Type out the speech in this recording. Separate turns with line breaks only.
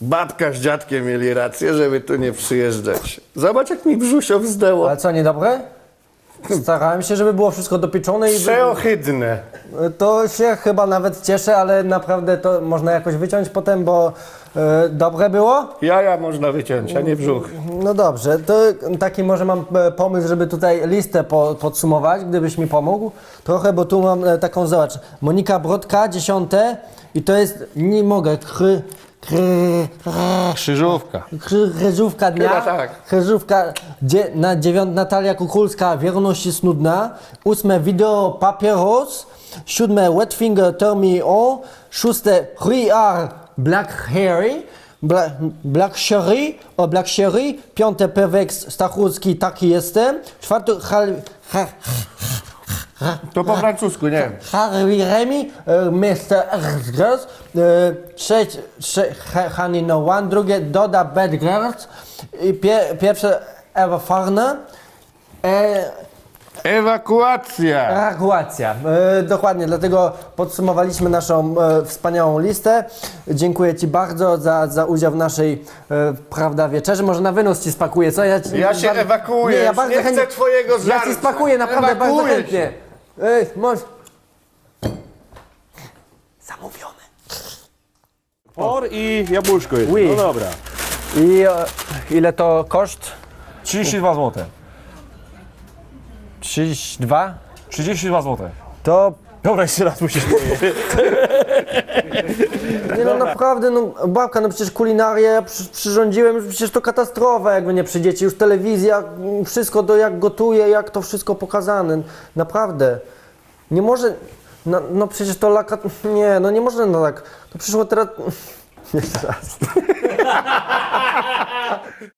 babka z dziadkiem mieli rację, żeby tu nie przyjeżdżać. Zobacz, jak mi brzusio wzdęło.
Ale co, niedobre? Starałem się, żeby było wszystko dopieczone i...
Przeohydne.
To się chyba nawet cieszę, ale naprawdę to można jakoś wyciąć potem, bo e, dobre było?
Jaja można wyciąć, a nie brzuch.
No dobrze, to taki może mam e, pomysł, żeby tutaj listę po, podsumować, gdybyś mi pomógł trochę, bo tu mam e, taką, zobacz, Monika Brodka, dziesiąte i to jest, nie mogę, kry,
Krzyżówka.
kry, kryżówka dnia,
Chyba tak.
kryżówka dzie, na dziewiąt Natalia Kukulska, wierność jest nudna, ósme wideo papieros, siódme wet finger turn me on, szóste we are black hairy, Bla, Black Sherry, o Black Sherry, piąte Peweks Stachurski, taki jestem, czwarte Hal, ha,
To po francusku, nie.
Harry Remy, Mr. Erzgers, trzecie, trze, Ha- Honey No One, drugie Doda Bad Girls i pie, pierwsze Ewa Farna. E,
Ewakuacja.
ewakuacja. E, dokładnie, dlatego podsumowaliśmy naszą e, wspaniałą listę. Dziękuję Ci bardzo za, za udział w naszej e, prawda, wieczerzy. Może na wynos Ci spakuję, co? Ja, ci,
Ja się ewakuuję,
Nie, ja
już
bardzo
nie chcę twojego
Ja Ci spakuję, naprawdę bardzo
Ewakuuję
chętnie. Ej, może... Zamówione.
Por i jabłuszko jest.
Oui.
No dobra.
I e, ile to koszt?
32 zł.
32?
32 zł.
To
Dobra, jeszcze raz musisz powiedzieć.
Nie no naprawdę, no babka, no przecież kulinarię przy, przyrządziłem, już przecież to katastrofa, jakby nie przyjdziecie, już telewizja, wszystko do jak gotuje, jak to wszystko pokazane, naprawdę. Nie może, no, no przecież to laka, nie, no nie można no tak, to przyszło teraz, jeszcze raz.